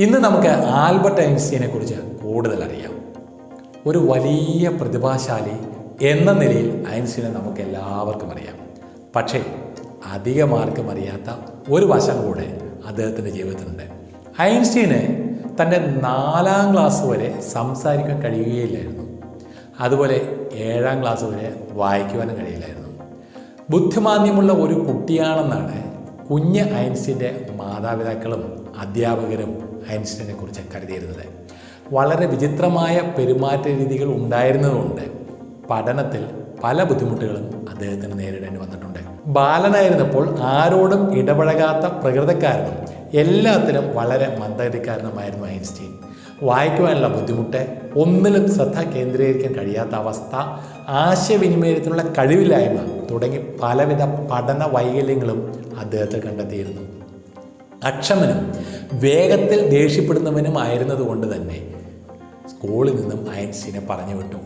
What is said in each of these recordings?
ഇന്ന് നമുക്ക് ആൽബർട്ട് ഐൻസ്റ്റീനെ കുറിച്ച് കൂടുതൽ അറിയാം ഒരു വലിയ പ്രതിഭാശാലി എന്ന നിലയിൽ ഐൻസ്റ്റീനെ നമുക്ക് എല്ലാവർക്കും അറിയാം. പക്ഷേ അധികം ആർക്കും അറിയാത്ത ഒരു വശം കൂടെ അദ്ദേഹത്തിന്റെ ജീവിതത്തിലുണ്ട്. ഐൻസ്റ്റീന് തന്റെ നാലാം ക്ലാസ് വരെ സംസാരിക്കാൻ കഴിയുകയില്ലായിരുന്നു. അതുപോലെ ഏഴാം ക്ലാസ് വരെ വായിക്കുവാനും കഴിയില്ലായിരുന്നു. ബുദ്ധിമാന്യമുള്ള ഒരു കുട്ടിയാണെന്നാണ് കുഞ്ഞ് ഐൻസ്റ്റീന്റെ മാതാപിതാക്കളും അധ്യാപകരും ഐൻസ്റ്റീനെ കുറിച്ച് കരുതിയിരുന്നത്. വളരെ വിചിത്രമായ പെരുമാറ്റ രീതികൾ ഉണ്ടായിരുന്നതുകൊണ്ട് പഠനത്തിൽ പല ബുദ്ധിമുട്ടുകളും അദ്ദേഹത്തിന് നേരിടേണ്ടി വന്നിട്ടുണ്ട്. ബാലനായിരുന്നപ്പോൾ ആരോടും ഇടപഴകാത്ത പ്രകൃതക്കാരനും എല്ലാത്തിലും വളരെ മന്ദഗതിക്കാരനുമായിരുന്നു ഐൻസ്റ്റീൻ. വായിക്കുവാനുള്ള ബുദ്ധിമുട്ട് ഒന്നിലും ശ്രദ്ധ കേന്ദ്രീകരിക്കാൻ കഴിയാത്ത അവസ്ഥ ആശയവിനിമയത്തിനുള്ള കഴിവില്ലായ്മ തുടങ്ങി പലവിധ പഠന വൈകല്യങ്ങളും അദ്ദേഹത്തെ കണ്ടെത്തിയിരുന്നു. അക്ഷമനും വേഗത്തിൽ ദേഷ്യപ്പെടുന്നവനും ആയിരുന്നതുകൊണ്ട് തന്നെ സ്കൂളിൽ നിന്നും ഐൻസ്റ്റീനെ പറഞ്ഞു വിട്ടു.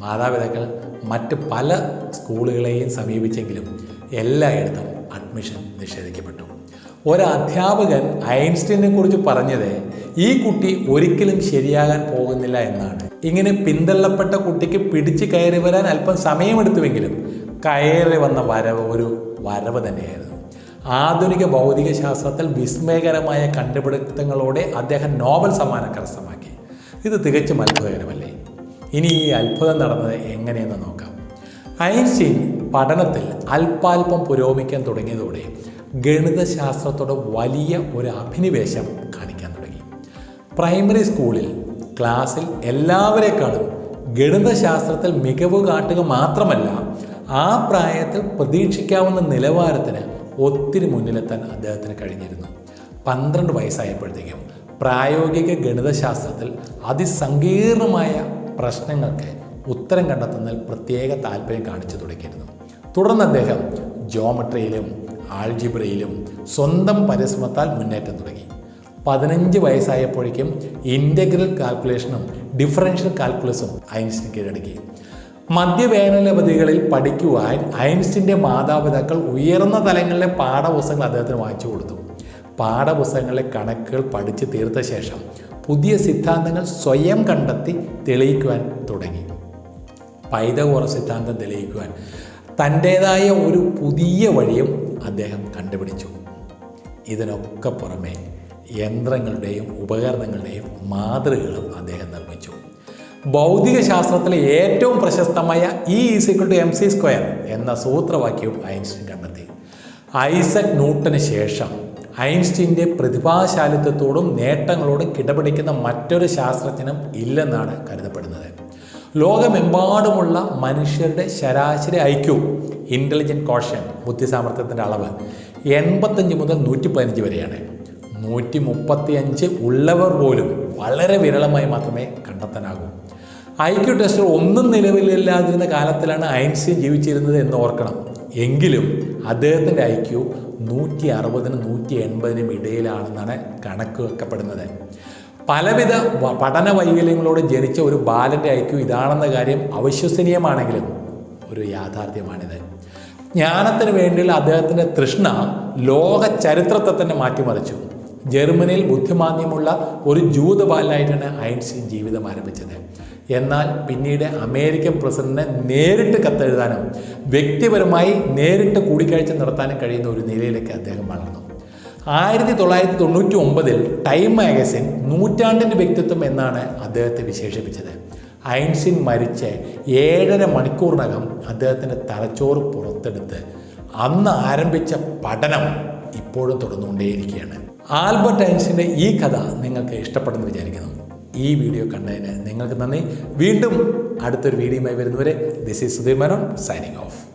മാതാപിതാക്കൾ മറ്റ് പല സ്കൂളുകളെയും സമീപിച്ചെങ്കിലും എല്ലായിടത്തും അഡ്മിഷൻ നിഷേധിക്കപ്പെട്ടു. ഒരു അധ്യാപകൻ ഐൻസ്റ്റീനെ കുറിച്ച് പറഞ്ഞത് ഈ കുട്ടി ഒരിക്കലും ശരിയാകാൻ പോകുന്നില്ല എന്നാണ്. ഇങ്ങനെ പിന്തള്ളപ്പെട്ട കുട്ടിക്ക് പിടിച്ച് കയറി വരാൻ അല്പം സമയമെടുത്തുവെങ്കിലും കയറി വന്ന വരവ് ഒരു വരവ് തന്നെയായിരുന്നു. ആധുനിക ഭൗതിക ശാസ്ത്രത്തിൽ വിസ്മയകരമായ കണ്ടുപിടുത്തങ്ങളോടെ അദ്ദേഹം നോബൽ സമ്മാനം കരസ്ഥമാക്കി. ഇത് തികച്ചും അത്ഭുതകരമല്ലേ? ഇനി ഈ അത്ഭുതം നടന്നത് എങ്ങനെയെന്ന് നോക്കാം. ഐൻസ്റ്റീൻ പഠനത്തിൽ അല്പാൽപം പുരോഗമിക്കാൻ തുടങ്ങിയതോടെ ഗണിതശാസ്ത്രത്തോട് വലിയ ഒരു അഭിനിവേശം കാണിക്കാൻ തുടങ്ങി. പ്രൈമറി സ്കൂളിൽ ക്ലാസ്സിൽ എല്ലാവരെക്കാളും ഗണിതശാസ്ത്രത്തിൽ മികവ് കാട്ടുക മാത്രമല്ല ആ പ്രായത്തിൽ പ്രതീക്ഷിക്കാവുന്ന നിലവാരത്തിന് ഒത്തിരി മുന്നിലെത്താൻ അദ്ദേഹത്തിന് കഴിഞ്ഞിരുന്നു. പന്ത്രണ്ട് വയസ്സായപ്പോഴത്തേക്കും പ്രായോഗിക ഗണിതശാസ്ത്രത്തിൽ അതിസങ്കീർണമായ പ്രശ്നങ്ങൾക്ക് ഉത്തരം കണ്ടെത്തുന്നതിൽ പ്രത്യേക താല്പര്യം കാണിച്ചു തുടങ്ങിയിരുന്നു. തുടർന്ന് അദ്ദേഹം ജോമട്രിയിലും ആൾജിബ്രയിലും സ്വന്തം പരിശ്രമത്താൽ മുന്നേറ്റം തുടങ്ങി. പതിനഞ്ച് വയസ്സായപ്പോഴേക്കും ഇന്റഗ്രൽ കാൽക്കുലേഷനും ഡിഫറൻഷ്യൽ കാൽക്കുലസും ഐൻസ്റ്റീൻ കീഴടക്കി. മധ്യവേനലവധികളിൽ പഠിക്കുവാൻ ഐൻസ്റ്റിന്റെ മാതാപിതാക്കൾ ഉയർന്ന തലങ്ങളിലെ പാഠപുസ്തകങ്ങൾ അദ്ദേഹത്തിന് വായിച്ചു കൊടുത്തു. പാഠപുസ്തകങ്ങളിലെ കണക്കുകൾ പഠിച്ച് തീർത്ത ശേഷം പുതിയ സിദ്ധാന്തങ്ങൾ സ്വയം കണ്ടെത്തി തെളിയിക്കുവാൻ തുടങ്ങി. പൈതകോറ സിദ്ധാന്തം തെളിയിക്കുവാൻ തന്റേതായ ഒരു പുതിയ വഴിയും അദ്ദേഹം കണ്ടുപിടിച്ചു. ഇതിനൊക്കെ പുറമെ യന്ത്രങ്ങളുടെയും ഉപകരണങ്ങളുടെയും മാതൃകകളും അദ്ദേഹം നിർമ്മിച്ചു. ഭൗതിക ശാസ്ത്രത്തിലെ ഏറ്റവും പ്രശസ്തമായ E is equal to M C square എന്ന സൂത്രവാക്യവും ഐൻസ്റ്റീൻ കണ്ടെത്തി. ഐസക് ന്യൂട്ടന് ശേഷം ഐൻസ്റ്റീന്റെ പ്രതിഭാശാലിത്വത്തോടും നേട്ടങ്ങളോടും കിടപിടിക്കുന്ന മറ്റൊരു ശാസ്ത്രജ്ഞനും ഇല്ലെന്നാണ് കരുതപ്പെടുന്നത്. ലോകമെമ്പാടുമുള്ള മനുഷ്യരുടെ ശരാശരി ഐക്യു ഇന്റലിജന്റ് കോഷൻ ബുദ്ധിസാമർത്ഥ്യത്തിന്റെ അളവ് എൺപത്തഞ്ച് മുതൽ നൂറ്റി പതിനഞ്ച് വരെയാണ്. നൂറ്റി മുപ്പത്തി അഞ്ച് ഉള്ളവർ പോലും വളരെ വിരളമായി മാത്രമേ കണ്ടെത്താനാകൂ. ഐക്യു ടെസ്റ്റ് ഒന്നും നിലവിലില്ലാതിരുന്ന കാലത്തിലാണ് ഐൻസ്റ്റീൻ ജീവിച്ചിരുന്നത് എന്ന് ഓർക്കണം. എങ്കിലും അദ്ദേഹത്തിന്റെ ഐ ക്യു നൂറ്റി അറുപതിനും നൂറ്റി എൺപതിനും ഇടയിലാണെന്നാണ് കണക്ക് വെക്കപ്പെടുന്നത്. പലവിധ പഠന വൈകല്യങ്ങളോട് ജനിച്ച ഒരു ബാലന്റെ ഐ ക്യു ഇതാണെന്ന കാര്യം അവിശ്വസനീയമാണെങ്കിലും ഒരു യാഥാർത്ഥ്യമാണിത്. ജ്ഞാനത്തിന് വേണ്ടിയുള്ള അദ്ദേഹത്തിന്റെ തൃഷ്ണ ലോക ചരിത്രത്തെ തന്നെ മാറ്റിമറിച്ചു. ജർമ്മനിയിൽ ബുദ്ധിമാന്യമുള്ള ഒരു ജൂത ബാലനായിട്ടാണ് ഐൻസ്റ്റീൻ ജീവിതം ആരംഭിച്ചത്. എന്നാൽ പിന്നീട് അമേരിക്കൻ പ്രസിഡന്റിനെ നേരിട്ട് കത്തെഴുതാനും വ്യക്തിപരമായി നേരിട്ട് കൂടിക്കാഴ്ച നടത്താനും കഴിയുന്ന ഒരു നിലയിലേക്ക് അദ്ദേഹം വളർന്നു. ആയിരത്തി തൊള്ളായിരത്തി തൊണ്ണൂറ്റി ഒമ്പതിൽ ടൈം മാഗസിൻ നൂറ്റാണ്ടിന്റെ വ്യക്തിത്വം എന്നാണ് അദ്ദേഹത്തെ വിശേഷിപ്പിച്ചത്. ഐൻസ്റ്റീൻ മരിച്ച് ഏഴര മണിക്കൂറിനകം അദ്ദേഹത്തിന്റെ തലച്ചോറ് പുറത്തെടുത്ത് അന്ന് ആരംഭിച്ച പഠനം ഇപ്പോഴും തുടർന്നുകൊണ്ടേയിരിക്കുകയാണ്. ആൽബർട്ട് ഐൻസ്റ്റിന്റെ ഈ കഥ നിങ്ങൾക്ക് ഇഷ്ടപ്പെടുന്നു വിചാരിക്കുന്നു. ഈ വീഡിയോ കണ്ടതിന് നിങ്ങൾക്ക് നന്ദി. വീണ്ടും അടുത്തൊരു വീഡിയോയുമായി വരുന്നവരെ this is Sudheer Menon signing off